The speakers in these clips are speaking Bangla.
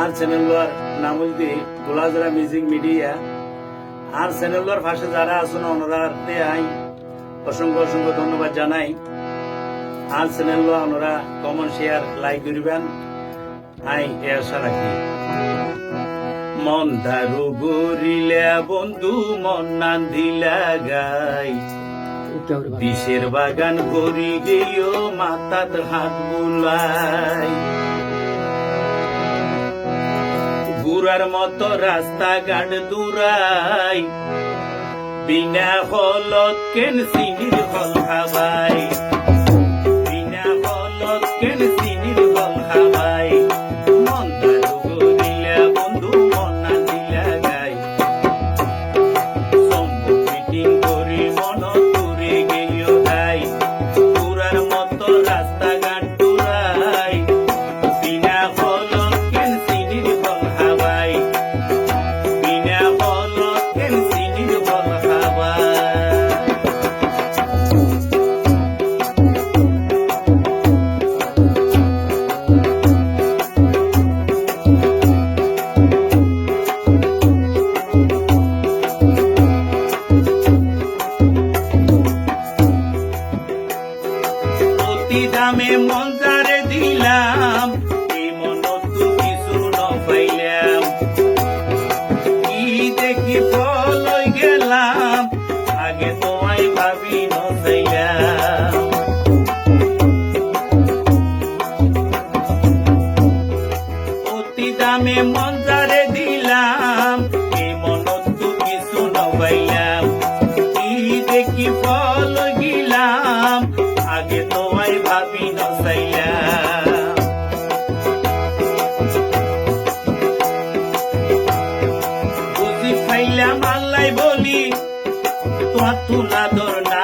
আর চ্যানেলগুলোর নাম হইতে গোলাজরা মিউজিক মিডিয়া। আর চ্যানেলগুলোর পাশে যারা আছেন ওনারাতে আই অসংখ্য অসংখ্য ধন্যবাদ জানাই। আর চ্যানেলগুলো ওনারা কমন শেয়ার, লাইক করিবেন। আই এ আশা রাখি। মন দারু গরিলে বন্ধু মন নান্দিলা গাই। বিষের বাগান করি গেও মাতাত হাত বুলাই। গুড়ার মতো রাস্তাঘাট দূরাই। বিনা হলত কেন সিনির হল খাবাই মঞ্জারে দিলাম এই মনত পাইলাম। কি দেখি ফলই গেলাম আগে তোমায় ভাবি নচাইলাম। rotulador na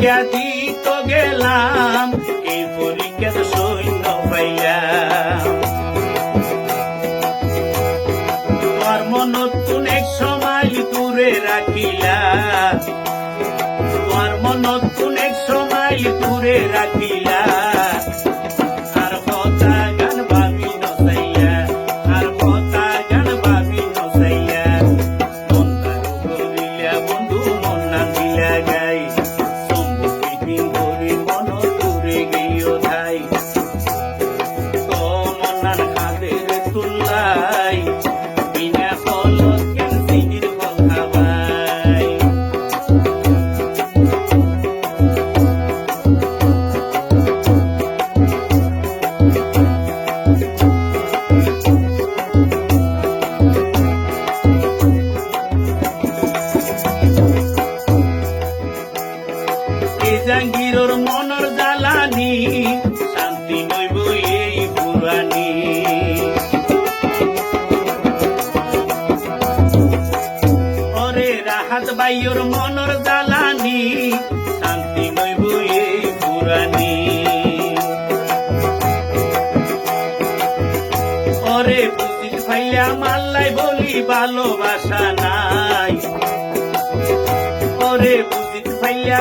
পরীক্ষা দিত গেলাম এই পরীক্ষার সৈন্য ভাইয়া কর্ম নতুন এক সময় দূরে রাখিলা। কর্ম নতুন এক সময় দূরে রাখিলা। জাঙ্গিরর মনর জ্বালানি, শান্তি নইব এই পুরানি ওরে রাহাত বাইয়র মনর জ্বালানি, শান্তি নইব এই পুরানি ওরে বুঝিস ফাইলা মাল্লাই বলি ভালোবাসা নাই। ওরে বুঝিত ফাইলা